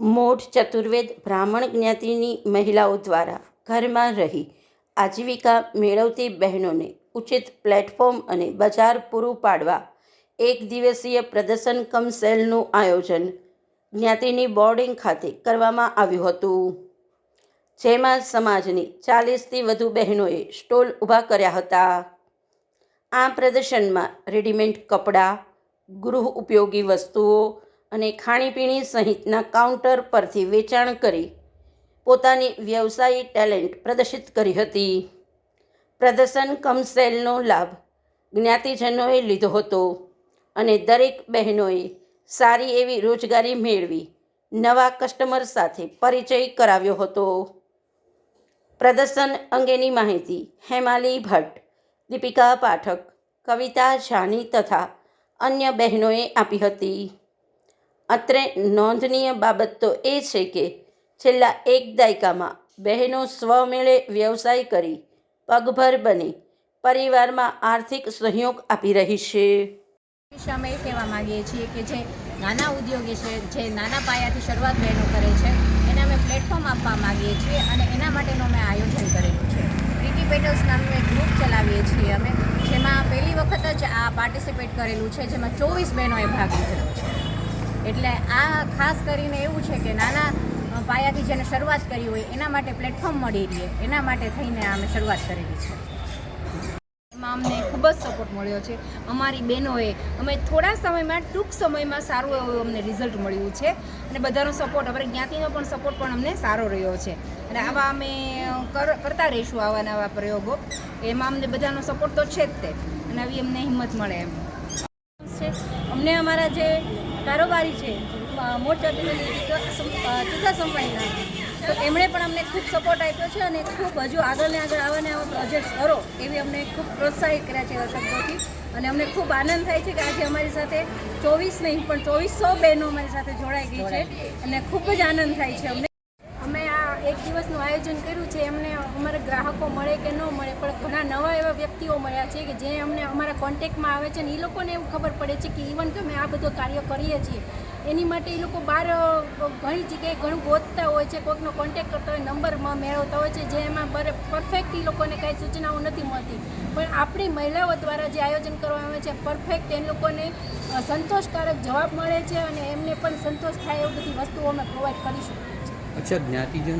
મોઢ ચતુર્વેદ બ્રાહ્મણ જ્ઞાતિની મહિલાઓ દ્વારા ઘરમાં રહી આજીવિકા મેળવતી બહેનોને ઉચિત પ્લેટફોર્મ અને બજાર પૂરું પાડવા એક દિવસીય પ્રદર્શન કમ સેલનું આયોજન જ્ઞાતિની બોર્ડિંગ ખાતે કરવામાં આવ્યું હતું. જેમાં સમાજની ચાલીસથી વધુ બહેનોએ સ્ટોલ ઊભા કર્યા હતા. આ પ્રદર્શનમાં રેડીમેડ કપડાં, ગૃહ ઉપયોગી વસ્તુઓ અને ખાણીપીણી સહિતના કાઉન્ટર પરથી વેચાણ કરી પોતાની વ્યવસાયી ટેલેન્ટ પ્રદર્શિત કરી હતી. પ્રદર્શન કમ સેલનો લાભ જ્ઞાતિજનોએ લીધો હતો અને દરેક બહેનોએ સારી એવી રોજગારી મેળવી નવા કસ્ટમર સાથે પરિચય કરાવ્યો હતો. પ્રદર્શન અંગેની માહિતી હેમાલી ભટ્ટ, દીપિકા પાઠક, કવિતા જાની તથા અન્ય બહેનોએ આપી હતી. અત્રે નોંધનીય બાબત તો એ છે કે છેલ્લા એક દાયકામાં બહેનો સ્વમેળે વ્યવસાય કરી પગભર બની પરિવારમાં આર્થિક સહયોગ આપી રહી છે. અમે એ કહેવા માંગીએ છીએ કે જે નાના ઉદ્યોગી છે, જે નાના પાયાથી શરૂઆત બહેનો કરે છે, એને અમે પ્લેટફોર્મ આપવા માંગીએ છીએ અને એના માટેનું અમે આયોજન કરેલું છે. પ્રીટી પેટલ્સ નામનું એક ગ્રુપ ચલાવીએ છીએ અમે, જેમાં પહેલી વખત જ આ પાર્ટિસિપેટ કરેલું છે, જેમાં ચોવીસ બહેનોએ ભાગ લીધેલો છે. એટલે આ ખાસ કરીને એવું છે કે નાના પાયાથી જેને શરૂઆત કરી હોય એના માટે પ્લેટફોર્મ મળી રહે. એના માટે થઈને અમે શરૂઆત કરેલી છે. એમાં અમને ખૂબ જ સપોર્ટ મળ્યો છે. અમારી બહેનોએ અમે થોડા સમયમાં ટૂંક સમયમાં સારું એવું અમને રિઝલ્ટ મળ્યું છે. અને બધાનો સપોર્ટ અમારે જ્ઞાતિનો પણ સપોર્ટ પણ અમને સારો રહ્યો છે. અને આવા અમે કર- કરતા રહીશું આવા નવા પ્રયોગો. એમાં અમને બધાનો સપોર્ટ તો છે જ તે. અને આવી અમને હિંમત મળે એમ. છે. અમને અમારા જે કારોબારી છે મોટા ટીકા સંભાળના તો એમણે પણ અમને ખૂબ સપોર્ટ આપ્યો છે અને ખૂબ હજુ આગળ ને આગળ આવા ને આવા પ્રોજેક્ટ કરો એવી અમને ખૂબ પ્રોત્સાહિત કર્યા છે એવા શબ્દોથી. અને અમને ખૂબ આનંદ થાય છે કે આજે અમારી સાથે ચોવીસ નહીં, પણ ચોવીસો બહેનો અમારી સાથે જોડાઈ ગઈ છે. અને ખૂબ જ આનંદ થાય છે અમને. દિવસનું આયોજન કર્યું છે, એમને અમારા ગ્રાહકો મળે કે ન મળે, પણ ઘણા નવા એવા વ્યક્તિઓ મળ્યા છે કે જે અમને અમારા કોન્ટેક્ટમાં આવે છે ને એ લોકોને એવું ખબર પડે છે કે ઇવન કે અમે આ બધું કાર્ય કરીએ છીએ. એની માટે એ લોકો બહાર ઘણી જગ્યાએ ઘણું ગોતતા હોય છે, કોઈકનો કોન્ટેક્ટ કરતા હોય, નંબરમાં મેળવતા હોય છે જે એમાં બરે પરફેક્ટ એ લોકોને કાંઈ સૂચનાઓ નથી મળતી. પણ આપણી મહિલાઓ દ્વારા જે આયોજન કરવામાં આવે છે પરફેક્ટ એ લોકોને સંતોષકારક જવાબ મળે છે અને એમને પણ સંતોષ થાય એવી બધી વસ્તુઓ અમે પ્રોવાઈડ કરીશું અચ્છા, જ્ઞાતિજન